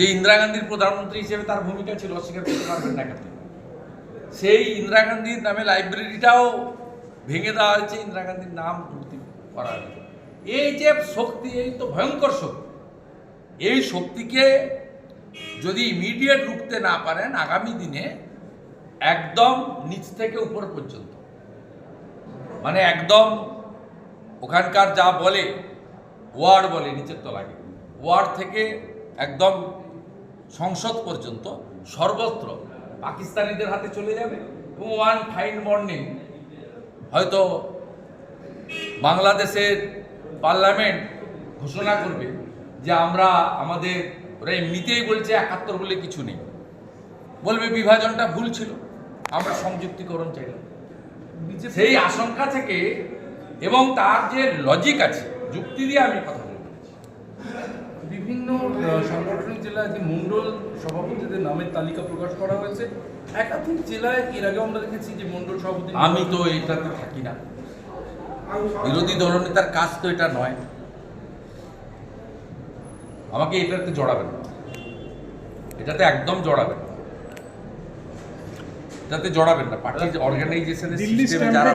যে ইন্দিরা গান্ধীর প্রধানমন্ত্রী হিসেবে তার ভূমিকা ছিল, অস্বীকার করতে পারবেন না কেন? সেই ইন্দিরা গান্ধীর নামে লাইব্রেরিটাও ভেঙে দেওয়া হয়েছে, ইন্দিরা গান্ধীর নাম মূর্তি করা হয়েছে। এই যে শক্তি, এই তো ভয়ঙ্কর শক্তি। এই শক্তিকে যদি ইমিডিয়েট রুখতে না পারেন, আগামী দিনে একদম নিচ থেকে উপর পর্যন্ত মানে একদম ওখানকার যা বলে ওয়ার্ড বলে, নিচের তলাকে ওয়ার্ড থেকে একদম সংসদ পর্যন্ত সর্বত্র পাকিস্তানিদের হাতে চলে যাবে এবং ওয়ান ফাইন মর্নিং হয়তো বাংলাদেশের পার্লামেন্ট ঘোষণা করবে যে আমরা আমাদের ওরা এমনিতেই বলছে একাত্তর বলে কিছু নেই। বলবে বিভাজনটা ভুল ছিল আমরা সংযুক্তিকরণ চাইলাম। সেই আশঙ্কা থেকে এবং তার যে লজিক আছে যুক্তি দিয়ে আমি কথা বিভিন্ন সাংগঠনিক জেলায় যে মন্ডল সভাপতিদের নামের তালিকা প্রকাশ করা হয়েছে। একাধিক জেলায় এর আগে আমরা দেখেছি যে মন্ডল সভাপতি আমি তো এটাতে থাকি না। বিরোধী দলনেতার কাজ তো এটা নয়। আমাকে এটাতে জড়াবেন না। এটাতে একদম জড়াবেন এটাতে জড়াবেন না। পার্টির অর্গানাইজেশনের সিস্টেমে যারা